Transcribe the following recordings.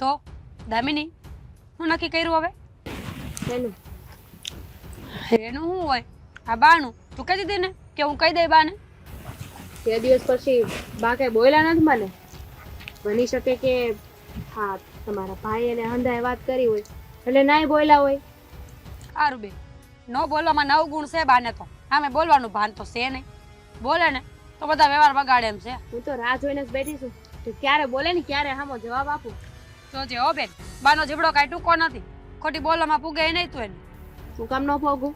તો દામિની હું નક્કી કર્યું હવે? એનું એનું શું હોય? આ બાનું. તું કહી દીધી ને કે હું કહી દઈ બાને? બે દિવસ પછી બા કઈ બોલ્યા નથી મને. બની શકે કે હા તમારા ભાઈ અને હંધાએ વાત કરી હોય. એટલે નાય બોલ્યા હોય. સારું બે ન બોલવામાં નવ ગુણ છે બાને તો. આમે બોલવાનું ભાન તો છે નહીં. બોલે ને તો બધા વ્યવહાર બગાડે એમ છે. હું તો રાહ જોઈને જ બેઠી છું. તો ક્યારે બોલે ને ક્યારે હામો જવાબ આપું? તો જે હો બેન બાનો જીબડો કાંઈ ટૂંકો નથી. ખોટી બોલવામાં પૂગે નહીં તું એને. શું કામ ન ભોગું?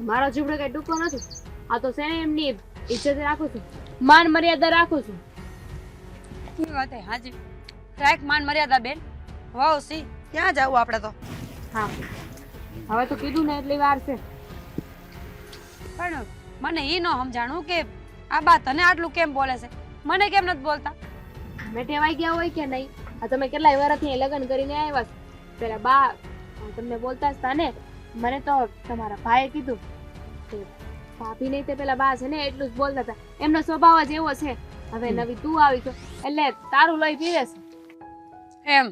મારો જીબડો કઈ ટૂંકો નથી. આ તો ને એમની ઇજ્જત રાખું છું? માન મર્યાદા રાખું છું. એ વાત હાજી? રાખ માન મર્યાદા બેન. વાવ સી. ક્યાં જાવું આપણે તો? હા. હવે તો કીધું ને એટલી વાર છે. પણ મને એ ન સમજાણું કે આ બા તને આટલું કેમ બોલે છે? મને કેમ નથી બોલતા? તમે ટેવાઈ ગયા હોય કે નહીં? આ તમે કેટલાય વર્ષથી લગ્ન કરીને આવ્યા છો? પેલા બા તમને બોલતા જ હતા ને મને તો તમારા ભાઈએ કીધું કે ભાભી નહીં તે પેલા બા છે ને એટલું જ બોલતા હતા. એમનો સ્વભાવ જ એવો છે. હવે નવી તું આવી છો એટલે તારું લોહી પીવે છે. એમ?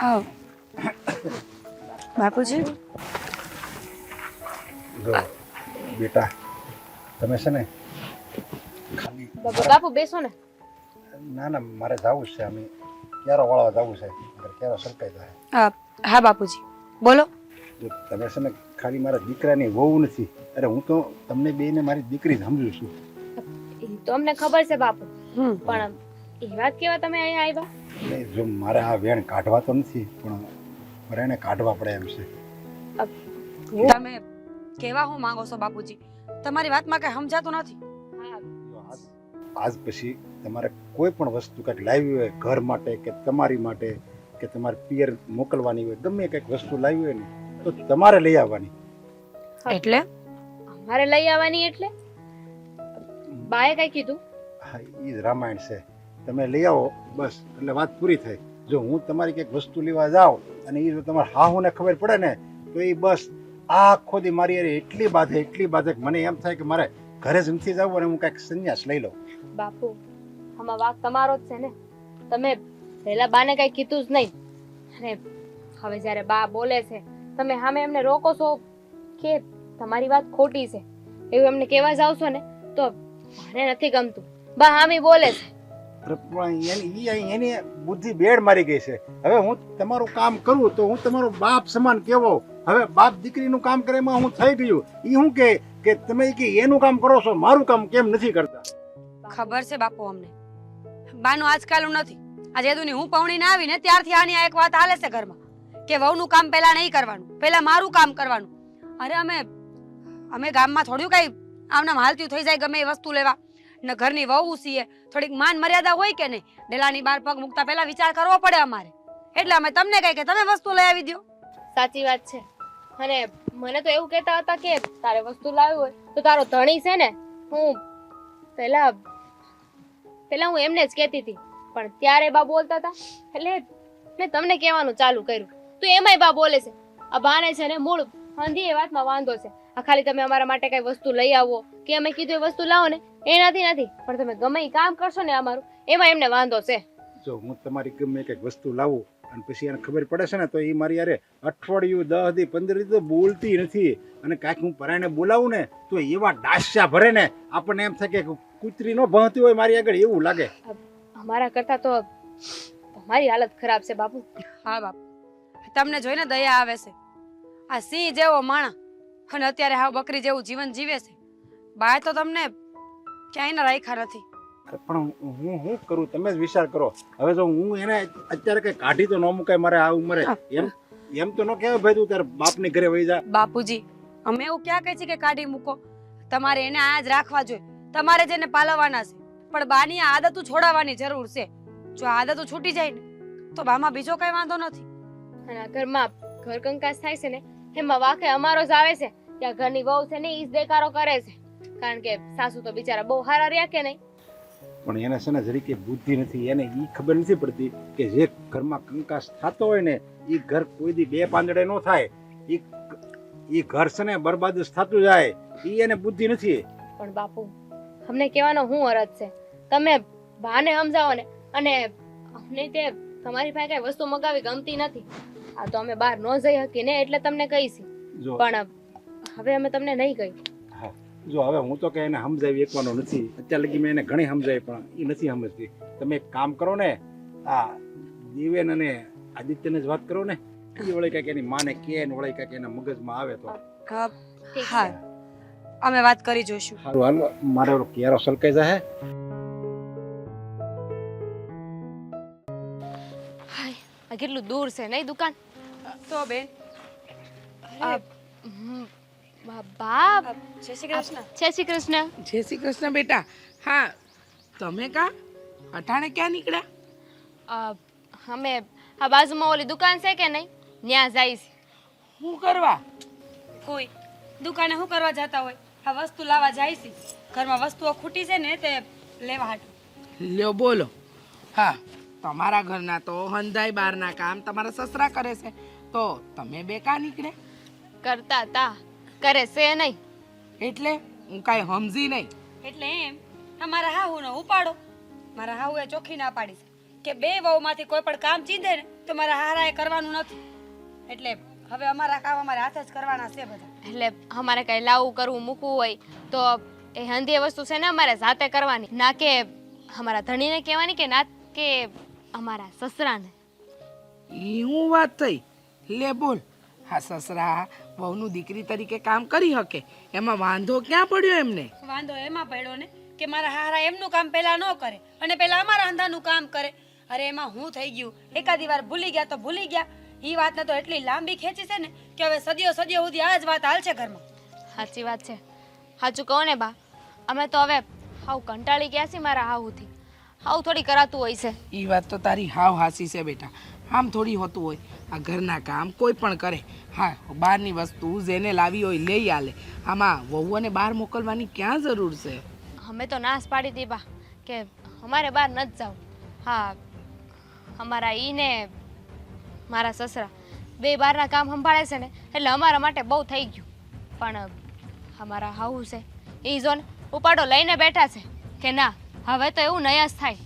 આવ. બાપુજી? બેટા તમે છે ને બાપુ બાપુ બેસો ને. ના ના મારે જવું છે અમે ક્યારો વાળવા જવું છે? ક્યારે સરકાઈ જાય હા હા બાપુજી. બોલો. જો તમે છે ને ખાલી મારા દીકરાની વહુ નથી અરે હું તો તમને બેને મારી દીકરી સમજુ છું. એ તો અમને ખબર છે બાપુ. હમ. પણ એ વાત કેવા તમે અહીંયા આવ્યા? જો મારે આ વેણ કાઢવા તો નથી પણ મારે એને કાઢવા પડે એમ છે. તમે કેવા હું માંગો છો બાપુજી? તમારી વાતમાં કઈ સમજાતું નથી. આજ પછી તમારે કોઈ પણ વસ્તુ કંઈક લાવી હોય ઘર માટે કે તમારી માટે કે તમારે પિયર મોકલવાની હોય ગમે કંઈક વસ્તુ લાવી હોય ને તો તમારે લઈ આવવાની. એટલે? અમારે લઈ આવવાની એટલે? બાએ કઈ કીધું? હા એ જ રામાયણ છે. તમે લઈ આવો બસ એટલે વાત પૂરી થઈ. જો હું તમારી કંઈક વસ્તુ લેવા જાઉં અને એ જો તમારે હાહુને ખબર પડે ને તો એ બસ આખો દી મારી એટલી બાધે એટલી બાધે મને એમ થાય કે મારે ઘરે જ નથી જવું અને હું કાંઈક સંન્યાસ લઈ લઉં. બાપુ, આમાં વાક તમારો જ છે ને. તમે પહેલા બાને કઈ કીધું જ નહીં. અને હવે જ્યારે બા બોલે છે, તમે સામે એમને રોકો છો કે તમારી વાત ખોટી છે, એવું એમને કહેવા જાવ છો ને, તો મને નથી ગમતું. બા હામી બોલે છે. એની બુદ્ધિ બેડ મારી ગઈ છે. હવે હું તમારું કામ કરું તો હું તમારો બાપ સમાન કેવો? હવે બાપ દીકરીનું કામ કરે એમાં હું થઈ ગયું. એ હું કે તમે કે એનું કામ કરો છો, મારું કામ કેમ નથી કરતા? ખબર છે બાપુ અમને? બાનું આજકાલનું નથી. આ જેદુની હું પૌણીને આવીને ત્યારથી આની આ એક વાત હાલે છે ઘરમાં, કે વહુનું કામ પહેલા નહીં કરવાનું, પહેલા મારું કામ કરવાનું. અરે અમે અમે ગામમાં થોડું કઈ આમનામ હાલતું થઈ જાય ગમે એ વસ્તુ લેવા. ને ઘરની વહુ છીએ, થોડીક માન મર્યાદા હોય કે નહીં? ડેલાની બાર પગ મૂકતા પહેલા વિચાર કરવો પડે અમારે. એટલે અમે તમને કહી કે તમે વસ્તુ લઈ આવી દો સાચી વાત છે. અને મને તો એવું કહેતા હતા કે તારે વસ્તુ લાવી હોય, તો તારો ધણી છે ને, હું પહેલા પહેલા હું એમને જ કહેતી હતી. પણ ત્યારે બા બોલતા હતા એટલે મેં તમને કહેવાનું ચાલુ કર્યું. તો એમાંય બા બોલે છે. આ બાને છે ને મૂળ હંધી એ વાતમાં વાંધો છે. આ ખાલી તમે અમારા માટે કઈ વસ્તુ લઈ આવો, કે અમે કીધું એ વસ્તુ લાવો ને, એનાથી નથી. પણ તમે ગમે એ કામ કરશો ને અમારું, એમાં એમને વાંધો છે. જો હું તમારી ગમે કંઈક વસ્તુ લાવું, અને પછી એને ખબર પડે છે ને, તો એ મારી યારે અઠવાડિયું, દસ દી, પંદર દી તો બોલતી નથી. અને કાંઈક હું પરાયને બોલાવું ને, તો એવા ડાસ્યા ભરે ને, આપણને એમ થાય કે કૂતરી નો ભણતી હોય મારી આગળ એવું લાગે. અમારા કરતા તો મારી હાલત ખરાબ છે બાપુ. હા બાપુ. તમને જોઈને દયા આવે છે. આ સિંહ જેવો માણા અને અત્યારે હાવ બકરી જેવું જીવન જીવે છે. બાય તો તમને ક્યાંય રાખ્યા નથી. પણ હું હું કરું? તમે જ વિચાર કરો. હવે જો હું એને અત્યારે કઈ કાઢી તો ન મુકાય મારે આ ઉંમરે. એમ એમ તો ન કહેવાય ભાઈ તું તાર બાપની ઘરે વહી જા. બાપુજી અમે એવું ક્યાં કહે છે કે કાઢી મૂકો? તમારે એને આ જ રાખવા જોઈએ. તમારે જેને પાલવવાના છે પણ બાની આ આદતો છોડાવવાની જરૂર છે. જો આ આદતો છૂટી જાય ને તો બામાં બીજો કઈ વાંધો નથી. અને આ ઘરમાં ઘર કંકાસ થાય છે ને એમાં વાકે અમારો જ આવે છે. ત્યાં ઘરની વહુ છે ને ઈ જ દેકારો કરે છે. કારણ કે સાસુ તો બિચારા બહુ હારા રહ્યા કે નહીં? પણ એને છે ને જરી કે બુદ્ધિ નથી એને ઈ ખબર નથી પડતી કે જે ઘરમાં કંકાસ થતો હોય ને એ ઘર કોઈ દી બે પાંદડે ન થાય. ઈ ઈ ઘર છે ને બરબાદ જ થતું જાય. ઈ એને બુદ્ધિ નથી. પણ બાપુ અમને કહેવાનો હું અરજ છે. તમે ભાને સમજાવો ને અને અમને તે તમારી પાસે કઈ વસ્તુ મગાવી ગમતી નથી. આ તો અમે બહાર ન જઈ હકી ને એટલે તમને કહીશી. પણ હવે અમે તમને નહીં કહી. હા. જો હવે હું તો કે એને સમજાવી એકવાનો નથી. અત્યાર લગી મેં એને ઘણી સમજાવી પણ એ નથી સમજતી. તમે એક કામ કરો ને આ દિવેન અને આદિત્યને જ વાત કરો ને. એ વળી કાંઈક એની માને કે ને વળી કાંઈક એના મગજમાં આવે તો. હા, અમે વાત કરી જોઈશું. સારું હાલ મારે ઓલો કેરો સલકાઈ જાય હાય આ કેટલું દૂર છે નહીં દુકાન? તો બેન. અરે, બા- બાપ. જય શ્રી કૃષ્ણ. જય શ્રી કૃષ્ણ. જય શ્રી કૃષ્ણ બેટા. હા તમે કા? અટાણે ક્યાં નીકળ્યા? અ, અમે આ બાજુમાં ઓલી દુકાન છે કે નહીં? ત્યાં જઈશ શું કરવા? કોઈ. દુકાને શું કરવા જતા હોય? આ વસ્તુ લાવવા જાય છે. ઘરમાં વસ્તુઓ ખૂટી છે ને તે લેવા હાટું. લ્યો બોલો. હા તમારા ઘરના તો હંધાઈ બહારના કામ તમારા સસરા કરે છે. તો તમે બે કા નીકળે. કરતા તા કરે છે નહીં. એટલે હું કાંઈ સમજી નહીં. એટલે એમ અમારા હાહુનો ઉપાડો. મારા હાહુએ ચોખ્ખી ના પાડી છે. કે બે વહુમાંથી કોઈ પણ કામ ચીંધે ને તો મારા હારાએ કરવાનું નથી. એટલે હવે અમારા કામ અમારે હાથે જ કરવાના છે બધા. એટલે અમારે કઈ લાવવું કરવું મૂકવું હોય તો એ હંધી વસ્તુ છે ને અમારે જાતે કરવાની. ના કે અમારા ધણીને કહેવાની કે ના કે અમારા સસરાને. ઈ હું વાત થઈ. લે બોલ. હા સસરા વહુનું દીકરી તરીકે કામ કરી શકે એમાં વાંધો ક્યાં પડ્યો એમને? વાંધો એમાં પડ્યો ને કે મારા હારા એમનું કામ પહેલા ન કરે અને પહેલા અમારા અંધાનું કામ કરે. અરે એમાં હું થઈ ગયું. એકાદી વાર ભૂલી ગયા તો ભૂલી ગયા. એ વાતને તો એટલી લાંબી ખેંચી છે ને કે હવે સદીઓ સદીઓ સુધી આ જ વાત હાલશે ઘરમાં. સાચી વાત છે. સાચું કહો ને બા અમે તો હવે હાવ કંટાળી ગયા છીએ મારા હાવથી હાવ થોડી કરાતું હોય છે. એ વાત તો તારી હાવ હાસી છે બેટા. આમ થોડી હોતું હોય. આ ઘરના કામ કોઈ પણ કરે. હા બહારની વસ્તુ જેને લાવી હોય લઈ આલે. આમાં વહુઓને બહાર મોકલવાની ક્યાં જરૂર છે? અમે તો નાશ પાડી હતી બા કે અમારે બહાર ન જ જાવ. હા અમારા ઈને ને મારા સસરા. બે બારના કામ સંભાળે છે ને એટલે અમારા માટે બહુ થઈ ગયું. પણ અમારા હાઉ છે એ ઝોન ઉપાડો લઈને બેઠા છે કે ના હવે તો એવું નયાસ થાય.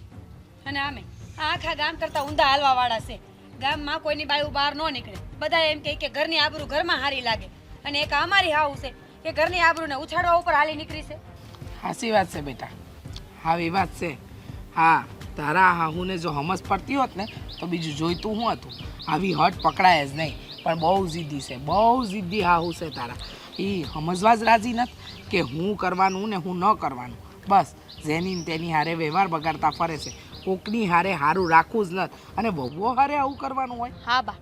અને આમે આ આખા ગામ કરતા ઊંધા હાલવા વાળા છે. ગામમાં કોઈની બાયું બહાર ન નીકળે. બધા એમ કહે કે ઘરની આબરૂ ઘરમાં હારી લાગે. અને એક અમારી હાવ છે કે ઘરની આબરૂને ઉછાળવા ઉપર હાલી નીકળી છે. હાસી વાત છે બેટા. આવી વાત છે. હા. તારા હાહુને જો હમસ પડતી હોત ને તો બીજું જોઈતું હું હતું. આવી હટ પકડાય જ નહીં. પણ બહુ જિદ્દી છે બહુ જિદ્દી હાહુ છે તારા. એ સમજવા જ રાજી નથી કે હું કરવાનું ને હું ન કરવાનું. બસ જેની તેની હારે વ્યવહાર બગાડતા ફરે છે. કોકની હારે હારું રાખવું જ નથી. અને બહુ હારે આવું કરવાનું હોય. હા બા.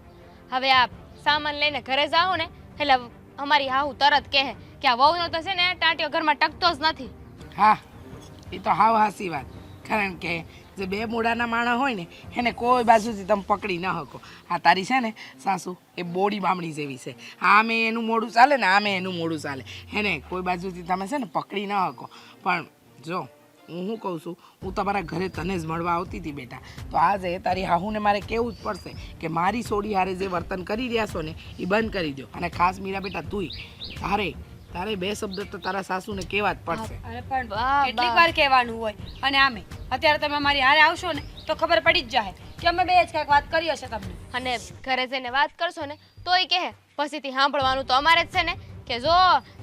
હવે આ સામાન લઈને ઘરે જાઓ ને એટલે અમારી હાહુ તરત કહે કે આ વહુનો તો છે ને ટાંટિયો ઘરમાં ટકતો જ નથી. હા એ તો હાવ હાસી વાત. કારણ કે જે બે મોઢાના માણસ હોય ને, એને કોઈ બાજુથી તમે પકડી ન શકો. આ તારી છે ને, સાસુ, એ બોડી બામણી જેવી છે. આમે એનું મોઢું ચાલે ને, આમે એનું મોઢું ચાલે. એને કોઈ બાજુથી તમે છે ને, પકડી ન શકો. પણ જો, હું શું કહું છું, હું તમારા ઘરે તને જ મળવા આવતી હતી બેટા. તો આજે તારી હાહુને મારે કેવું જ પડશે કે મારી સોડી હારે જે વર્તન કરી રહ્યા છો ને, એ બંધ કરી દો અને ખાસ મીરા બેટા, તુંય તારે તારે બે શબ્દ તો તારા સાસુને કહેવા જ પડશે. અરે પણ કેટલીક વાર કહેવાનું હોય. અને આમે અત્યારે તમે મારી હારે આવશો ને તો ખબર પડી જ જાય કે અમે બે જ કાંઈક વાત કરી હશે તમને. અને ઘરે જઈને વાત કરશો ને તોય કહે પછીથી સાંભળવાનું તો અમારે જ છે ને કે જો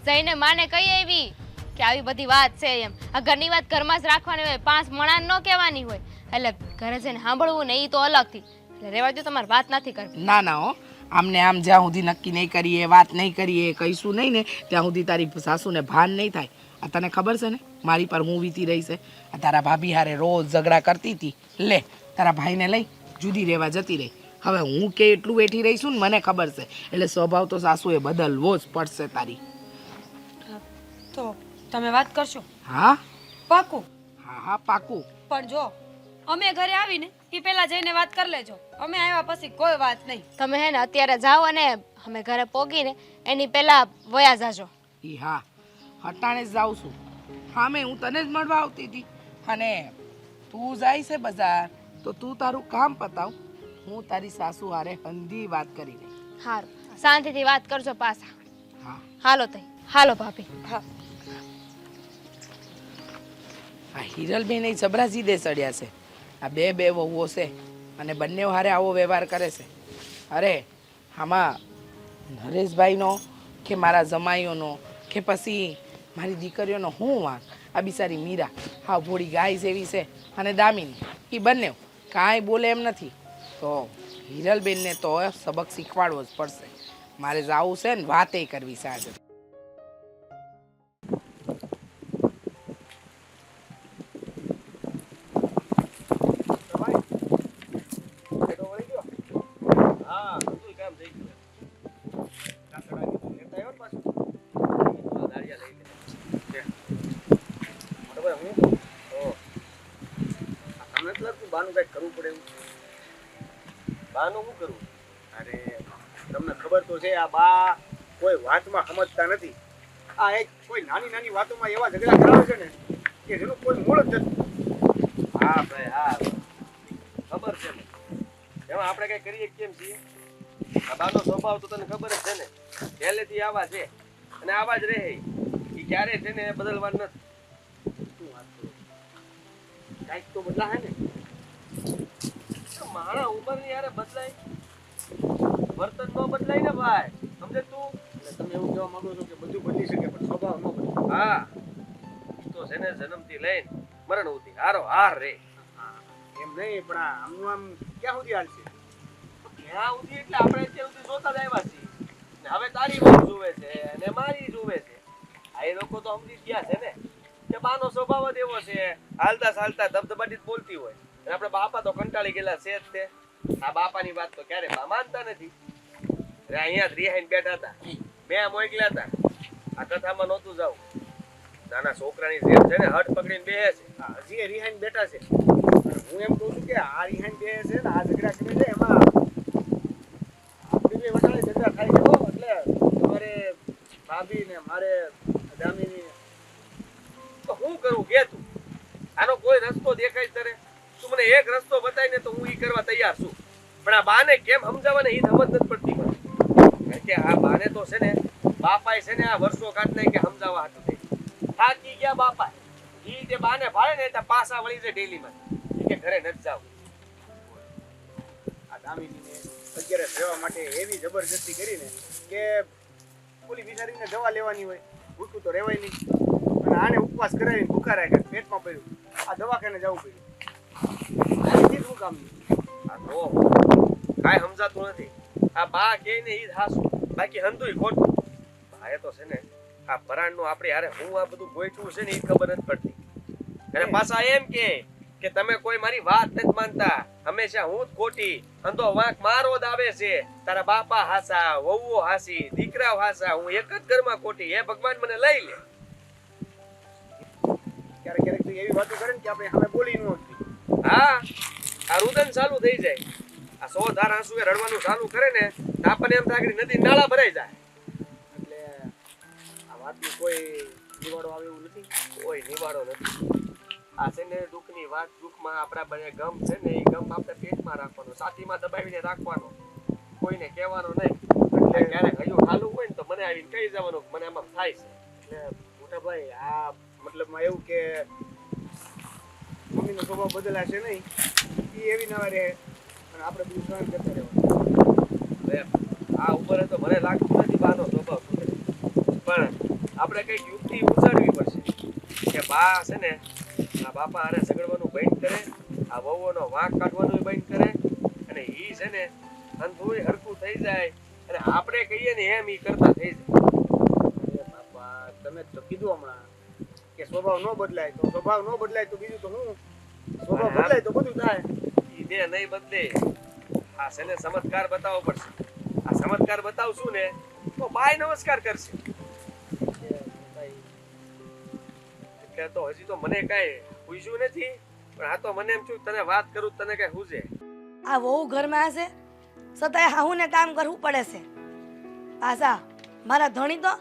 જઈને માને કઈ એવી કે આવી બધી વાત છે એમ. આ ઘરની વાત ઘરમાં જ રાખવાની હોય પાંચ મણા ન કહેવાની હોય. એટલે ઘરે જઈને સાંભળવું ને એ તો અલગથી. એટલે રહેવા દો તમારે વાત નથી કરવી. ના ના હો. આમને આમ જ્યાં સુધી નક્કી નહીં કરીએ વાત નહીં કરીએ કહીશું નહીં ને ત્યાં સુધી તારી સાસુને ભાન નહીં થાય. આ તને ખબર છે ને? મારી પર હું વીતી રહી છે. આ તારા ભાભી હારે રોજ ઝઘડા કરતી હતી. લે તારા ભાઈને લઈ જુદી રહેવા જતી રહી. હવે હું કે એટલું બેઠી રહીશું ને મને ખબર છે. એટલે સ્વભાવ તો સાસુએ બદલવો જ પડશે તારી. તો તમે વાત કરશો? હા? પાકું? હા હા પાકું. પણ જો અમે ઘરે આવીને એ પહેલા જઈને વાત કરી લેજો. અમે આવ્યા પછી કોઈ વાત નહીં. તમે હે ને અત્યારે જાઓ અને અમે ઘરે પોગીને એની પહેલા વયા જાજો. ઈ હા હટાણે જ જાઉં છું. હા મેં હું તને જ મળવા આવતી હતી. અને તું જાય છે બજાર તો તું તારું કામ પતાવ. હું તારી સાસુ હારે હંધી વાત કરી લઈ સારું શાંતિથી વાત કરજો પાછા. હા. હાલો તઈ. હાલો ભાભી. હા. આ હિરલબેન એ જબરા જીદે ચડ્યા છે. આ બે બે વહુઓ છે અને બંને હારે આવો વ્યવહાર કરે છે. અરે, આમાં નરેશભાઈનો કે મારા જમાઈઓનો કે પછી મારી દીકરીઓનો હું વાંક? આ બિચારી મીરા, હા, ભોળી ગાય જેવી છે અને દામિની એ બંને કાંઈ બોલે એમ નથી. તો હિરલબેનને તો સબક શીખવાડવો જ પડશે. મારે જવું છે ને વાતે કરવી છે બાનું કંઈક કરવું પડે એવું? બાનું શું કરવું? અરે, તમને ખબર તો છે, આ બા કોઈ વાતમાં સમજતા નથી. આ એક કોઈ નાની નાની વાતોમાં એવા ઝઘડા કરાવે છે ને કે જેનું કોઈ મૂળ જ નથી. હા, ભાઈ, હા. ખબર છે ને એમાં આપણે કઈ કરીએ કેમ છીએ? આ બાનો સ્વભાવ તો તને ખબર જ છે ને. પહેલેથી આવા છે અને આવા જ રહે એ ક્યારે છે ને બદલવાનું નથી. શું વાત કરું? કાંઈક તો બદલાશે ને. માણા ઉંમરની યારે બદલાય. વર્તન ન બદલાય ને ભાઈ. સમજે તું? એટલે તમે એવું કહેવા માંગો છો કે બધું બદલી શકે પણ સ્વભાવ ન બદલે હા. તો છે ને જન્મથી લઈને મરણ સુધી હારો હાર રે. એમ નહીં પણ આમ આમનું આમ ક્યાં સુધી હાલશે ક્યાં સુધી? એટલે આપણે અત્યાર સુધી જોતા જ આવ્યા છીએ. ને હવે તારી વાત જુએ છે અને મારી જુએ છે. આ એ લોકો તો સમજી ગયા છે ને. કે બાનો સ્વભાવ જ એવો છે. હાલતા ચાલતા ધબધબાટી જ બોલતી હોય. અને આપણા બાપા તો કંટાળી ગયેલા છે જ તે. આ બાપાની વાત તો ક્યારે બા માનતા નથી. અહીંયા રિહાઈને બેઠા હતા. મેં મોકલ્યા હતા. આ કથામાં નહોતું જાવું. નાના છોકરાની જેમ છે ને હટ પકડીને બેસે છે. હજી રિહાઈન બેઠા છે. હું એમ કહું છું કે આ રિહાઈન બે છે ને, આ ઝઘડા કરે છે એમાં આપણી બે ઝઘડા થાય છે એટલે તમારે ભાભી ને મારે દામિની તો હું કરું? કે તું આનો કોઈ રસ્તો દેખાય તને? તું મને એક રસ્તો બતાવીને તો હું એ કરવા તૈયાર છું. પણ આ બાને કેમ સમજાવવાને એ સમજ નથી પડતી કારણ કે આ બાને તો છે ને, બાપાએ છે ને આ વર્ષો કાઢ નહીં કે સમજાવવા હાથ થઈ. થાકી ગયા બાપા એ જે બાને ભાડે ને એટલે પાછા વળી જાય ડેલીમાં. કે ઘરે નથી જાવ. આ રહેવા માટે એવી જબરજસ્તી કરીને કે ઓલી બિચારીને દવા લેવાની હોય. ભૂખું તો રહેવાય નહીં. અને આને ઉપવાસ કરાવીને ભૂખા રાખ્યા, પેટમાં પડ્યું. આ દવાખાને જવું પડ્યું. શું કામ? આ તો કાંઈ સમજાતું નથી. આ બા કે ને ઈ જ હાસું. બાકી હંતુય ખોટું. ભાઈ તો છે ને આ પરાણનું આપણે યારે હું આ બધું ગોઠવું છે ને ઈ ખબર નથી પડતી. અને પાછા એમ કે કે તમે કોઈ મારી વાત નથી માનતા. હંમેશા હું જ ખોટી અંધો વાંક મારો જ આવે છે. તારા બાપા હાસા વહુઓ હાસી દીકરા હાસા હું એક જ ઘરમાં ખોટી. હે ભગવાન મને લઈ લે. ક્યારેક ક્યારેક તો એવી વાતો કરે ને કે આપણે હવે બોલી ન હા આ રુદન ચાલુ થઈ જાય. આ સો ધાર આંસુ એ રડવાનું ચાલુ કરે ને તાપને એમ થાય નદી નાળા ભરાઈ જાય. એટલે આ વાતનું કોઈ નિવાડો આવે એવું નથી. કોઈ નિવાડો નથી. આ છે ને દુઃખની વાત, દુઃખમાં આપણા બને ગમ છે ને, એ ગમ આપણે પેટમાં રાખવાનો સાતીમાં દબાવીને રાખવાનો. કોઈને કહેવાનો નહીં. એટલે ક્યારેક હજુ ખાલું હોય ને, તો મને આવીને કહી જવાનું મને આમાં થાય છે. એટલે મોટા આ મતલબમાં એવું કે મમ્મીનો સ્વભાવ બદલાશે નહીં. એ એવી નવા રહે. અને આપણે બધું સહન કરતા રહેવાનું. આ ઉપર તો મને લાગતું નથી બાનો સ્વભાવ. પણ આપણે કંઈક યુક્તિ ઉજાડવી પડશે. કે બા છે ને આ બાપા આને સગડવાનું બંધ કરે આ વહુઓનો વાંક કાઢવાનું બંધ કરે અને એ છે ને અંધુય હરકું થઈ જાય. અને આપણે કહીએ ને એમ એ કરતા થઈ જાય. બાપા તમે તો કીધું હમણાં કે સ્વભાવ ન બદલાય. તો સ્વભાવ ન બદલાય તો બીજું તો હું? બદલાય તો બધું થાય. ઈ દે નહીં બદલે. આ છે ને ચમત્કાર બતાવવો પડશે. આ ચમત્કાર બતાવશું ને તો બાય નમસ્કાર કરશે. એટલે તો હજી તો મને કાંઈ પૂછ્યું નથી પણ આ તો મને એમ થયું તને વાત કરું તને કાંઈ હુજે. આ વહુ ઘરમાં હશે? છતાંય હાહુને કામ કરવું પડે છે. પાછા મારા ધણી તો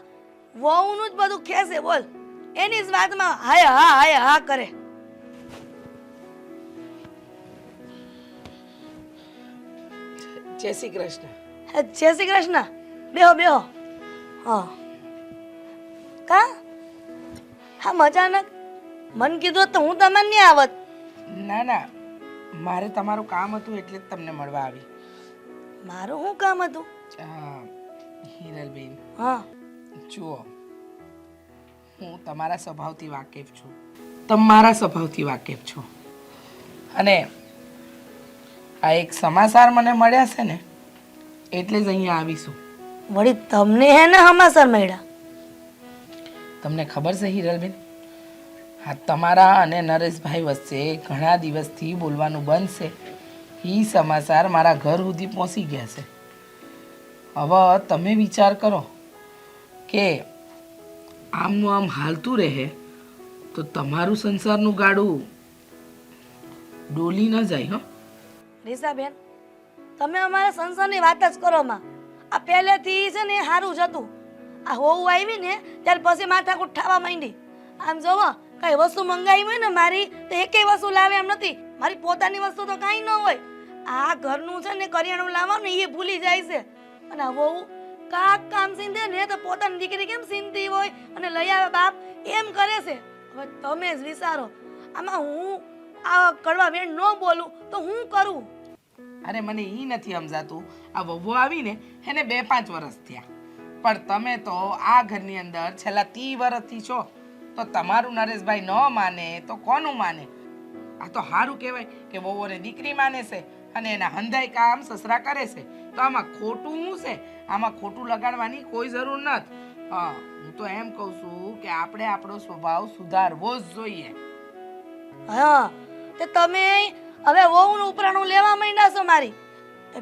વહુનું જ બધું ખેશે બોલ. એની જ વાતમાં હાય હા હાય હા કરે. જય શ્રી કૃષ્ણ. જય શ્રી કૃષ્ણ. બેહો બેહો. હા. કા? હા મજાનક મન કીધું તો હું તમને નહીં આવત. ના ના. મારે તમારું કામ હતું એટલે જ તમને મળવા આવી. મારું શું કામ હતું? હા હિરલબેન. હા. જુઓ હું તમારા સ્વભાવથી વાકેફ છું. તમારા સ્વભાવથી વાકેફ છું. અને આ એક સમાચાર મને મળ્યા છે ને એટલે જ અહીંયા આવીશું. વળી તમને હે ને સમાચાર મળ્યા? તમને ખબર છે હિરલબેન? હા તમારા અને નરેશભાઈ વચ્ચે ઘણા દિવસથી બોલવાનું બંધ છે. એ સમાચાર મારા ઘર સુધી પહોંચી ગયા છે. હવે તમે વિચાર કરો કે આમનું આમ હાલતું રહે તો તમારું સંસારનું ગાડું ડોલી ન જાય હો. રીસાબેન તમે અમારા સંસારની વાત જ કરો માં. આ પહેલેથી છે ને સારું જ હતું. આ હોવું આવી ને ત્યાર પછી માથાકૂટ ઠાવા માંડી. આમ જોવો, કઈ વસ્તુ મંગાવી હોય ને મારી, તો એકેય વસ્તુ લાવે એમ નથી. મારી પોતાની વસ્તુ તો કાંઈ ન હોય. આ ઘરનું છે ને કરિયાણું લાવવાનું એ ભૂલી જાય છે. અને આ વહુ કાક કામ સીંધે ને તો પોતાની દીકરી કેમ સીંધતી હોય? અને લઈ આવે બાપ, એમ કરે છે. હવે તમે જ વિચારો. આમાં હું આ કડવા વેણ ન બોલું, તો હું કરું? અરે મને એ નથી સમજાતું. આ વહુ આવીને એને બે પાંચ વર્ષ થયા. પણ તમે તો આ ઘરની અંદર છેલ્લા ત્રી વર્ષથી છો. તો તમારું નરેશભાઈ ન માને તો કોનું માને? આ તો સારું કહેવાય કે વહુઓને દીકરી માને છે અને એના હંધાઈ કામ સસરા કરે છે. તો આમાં ખોટું શું છે? આમાં ખોટું લગાડવાની કોઈ જરૂર નથી. હા, હું તો એમ કહું છું કે આપણે આપણો સ્વભાવ સુધારવો જ જોઈએ. હા, તો તમે હવે વહુનું ઉપરાણું લેવા માંડ્યા છો મારી.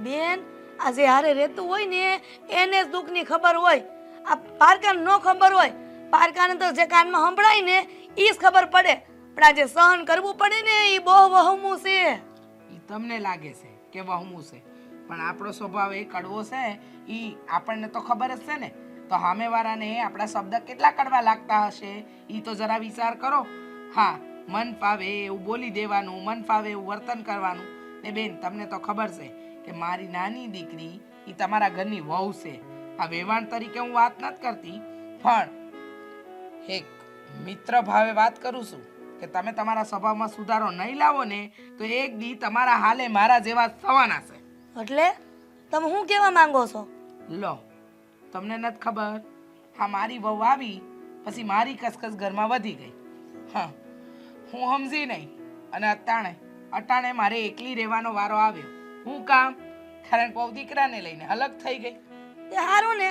બેન આ જે હારે રહેતું હોય ને, એને જ દુઃખની ખબર હોય. આ પારકાને ન ખબર હોય. પારકાને તો જે કાનમાં સંભળાય ને એ જ ખબર પડે. પણ આ જે સહન કરવું પડે ને એ બહુ વહમું છે. એ તમને લાગે છે કે વહમું છે. પણ આપણો સ્વભાવ એ કડવો છે એ આપણને તો ખબર જ છે ને. તો સામેવાળાને આપણા શબ્દ કેટલા કડવા લાગતા હશે એ તો જરા વિચાર કરો. હા મન ફાવે એવું બોલી દેવાનું મન ફાવે એવું વર્તન કરવાનું. ને બેન તમને તો ખબર છે કે મારી નાની દીકરી એ તમારા ઘરની વહુ છે. આ વેવાણ તરીકે હું વાત નથી કરતી પણ એક મિત્ર ભાવે વાત કરું છું કે તમે તમારા સ્વભાવમાં સુધારો નહીં લાવો ને તો એક દી તમારા હાલે મારા જેવા થવાના છે. એટલે તમે શું કહેવા માંગો છો? લો તમને નથી ખબર હા મારી વહુ આવી પછી મારી કસકસ ઘરમાં વધી ગઈ. હા હું સમજી નહીં અને અટાણે અટાણે મારે એકલી રહેવાનો વારો આવ્યો. હું કામ? કારણ કે દીકરાને લઈને અલગ થઈ ગઈ. તે સારું ને.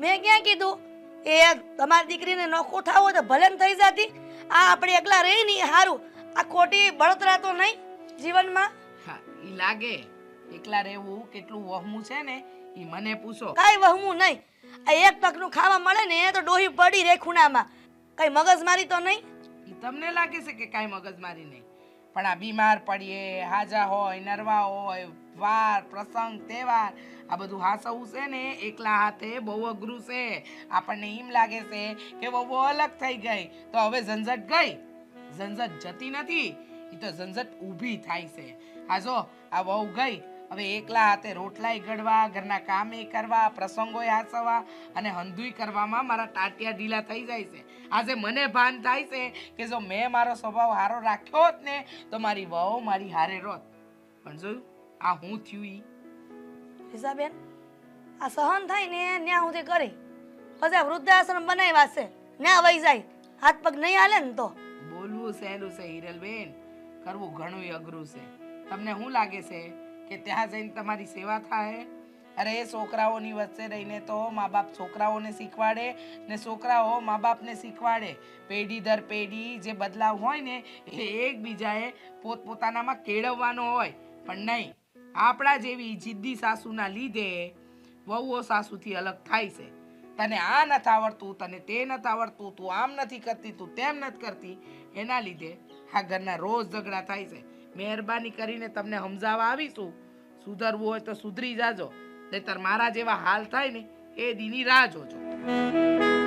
મેં ક્યાં કીધું? એ તમારી દીકરીને નોખું થાવું તો ભલે થઈ જતી. આ આપણે એકલા રહી નહીં સારું આ ખોટી બળતરા તો નહીં જીવનમાં? હા એ લાગે. એકલા રહેવું કેટલું વહમું છે ને એ મને પૂછો. કાંઈ વહમું નહીં. આ એક તકનું ખાવા મળે ને તો ડોહી પડી રહે ખૂણામાં કઈ મગજમારી તો નહીં? તમને લાગે છે કે કાંઈ મગજમારી નહીં. પણ આ બીમાર પડીએ, હાજા હોય, નરવા હોય, વાર, પ્રસંગ, તહેવાર, આ બધું હાસવું છે ને, એકલા હાથે બહુ અઘરું છે. આપણને એમ લાગે છે કે બહુ અલગ થઈ ગઈ. તો હવે ઝંઝટ ગઈ? ઝંઝટ જતી નથી. એ તો ઝંઝટ ઊભી થાય છે. આ જો આ વહુ ગઈ. હવે એકલા હાથે રોટલાય ગળવા, ઘરના કામે કરવા પ્રસંગોએ હાસવા અને હંધુય કરવામાં મારા ટાટિયા ઢીલા થઈ જાય છે. આજે મને ભાન થાય છે કે જો મેં મારો સ્વભાવ હારો રાખ્યો હોત ને તો મારી વહુ મારી હારે રોત. પણ જોયું આ હું થયું ઈ? હિસાબેન આ સહન થાય ને ન્યા સુધી કરી. પછી આ વૃદ્ધાશ્રમ બનાવ્યા છે ન્યા વહી જાય. હાથ પગ નહીં હાલે ને તો. બોલવું સહેલું છે હિરલબેન કરવું ઘણું અઘરું છે. તમને શું લાગે છે કે ત્યાં જઈને તમારી સેવા થાય? અરે, છોકરાઓની વચ્ચે રહીને તો મા બાપ છોકરાઓને શીખવાડે ને છોકરાઓ મા બાપને શીખવાડે. પેઢી દર પેઢી જે બદલાવ હોય ને, એ એકબીજાએ પોતપોતાનામાં કેળવવાનો હોય. પણ નહીં, આપણા જેવી જિદ્દી સાસુના લીધે વહુઓ સાસુથી અલગ થાય છે. તને આ નથી આવડતું, તને તે નથી આવડતું, તું આમ નથી કરતી, તું તેમ નથી કરતી. એના લીધે આ ઘરના રોજ ઝઘડા થાય છે. મહેરબાની કરીને તમને સમજાવવા આવીશું. સુધરવું હોય તો સુધરી જાજો. નહીતર મારા જેવા હાલ થાય ને એ દીની રાહ જોજો.